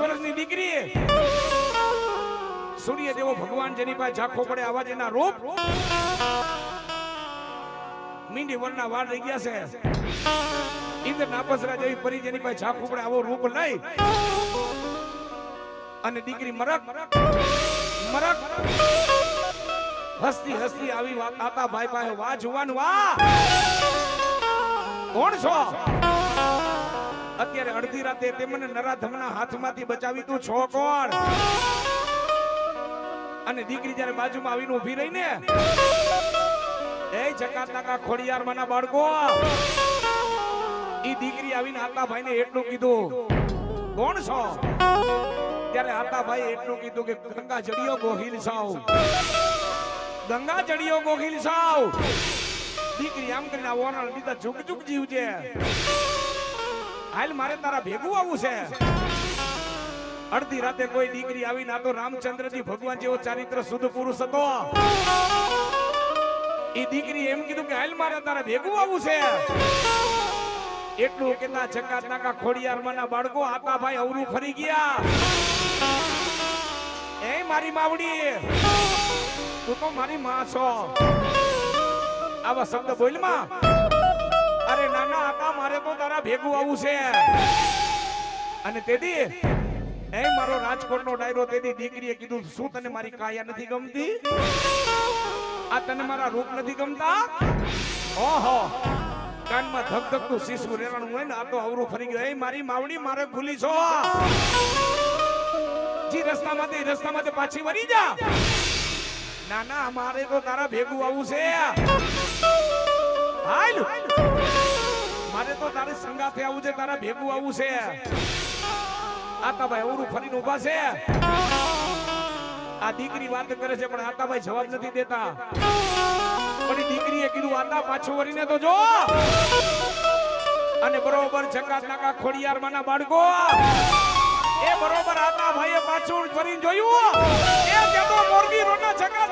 વર્ષની દીકરી સૂર્ય જેવો ભગવાન જેની પાસે ઝાંખો પડે આવા જેના રૂપ. મીંડી વરના વાળ રહી ગયા છે. ઇન્દ્ર નાપસરા જેવી પરી જેની પાસે ઝાંખો પડે આવો રૂપ લઈ અને દીકરી મરક મરક. હસતી હસતી આવી આપા આતા ભાઈ પાસે વા જુવાન વા કોણ છો? અત્યારે અડધી રાતે તે મને નરાધમના હાથમાંથી બચાવી તું, છો કોણ? અને દીકરી જ્યારે બાજુમાં આવીને ઊભી રહી ને એ ચકાચકા ખોડિયાર માના બાળકો, ઈ દીકરી આવીને આતા ભાઈને એટલું કીધું. કોણ છો? ત્યારે આતાભાઈ એટલું કીધું કે, ગંગા જડિયો ગોહિલ સાવ. ગંગા જડિયો ગોહિલ સાવ. દીકરી આમ કરીને ઓરણ લીધા ઝુક ઝુક જીવજે. હાલ મારે તારા ભેગું આવવું છે. અડધી રાતે કોઈ દીકરી આવી ના તો રામચંદ્રજી ભગવાન જેવો ચારિત્ર શુદ્ધ પુરુષ હતો. એ દીકરી એમ કીધું કે હાલ મારે તારા ભેગું આવવું છે. એટલું કેતા ચકાત નાકા ખોડિયાર માના બાળકો આતા ભાઈ અવરું ફરી ગયા. એ મારી માવડી, તું તો મારી માં છો. આવા શબ્દ બોલમાં અરે નાના આકા મારે તો તારા ભેગું આવું છે. અને તેથી, એ મારો રાજકોટનો ડાયરો, તેથી દીકરીએ કીધું, શું તને મારી કાયા નથી ગમતી? આ તને મારા રૂપ નથી ગમતા? ઓહો, કાનમાં ધક ધકતું શીશું રેવાનું હોય ને, આ તો અવરું ફરી ગયું. એ મારી માવડી, મારે ભૂલી છો. જી, રસ્તામાંથી રસ્તામાંથી પાછી વળી જા. ના ના, મારે તો તારા ભેગું આવું છે. હાલ. મારે તો તારે સંગાથે આવું છે, તારા ભેગું આવું છે. આતાભાઈ અવરું ફરીને ઊભા છે. આ દીકરી વાત કરે છે, પણ આતાભાઈ જવાબ નથી દેતા. પણ દીકરીએ કીધું, આતા, પાછું વળીને તો જો. અને બરોબર જકાત નાકા ખોડિયાર માના બાળકો. એ બરોબર આતા ભાઈએ પાછું ફરીને જોયું. એ કેતો મોરબી રોડના જકાત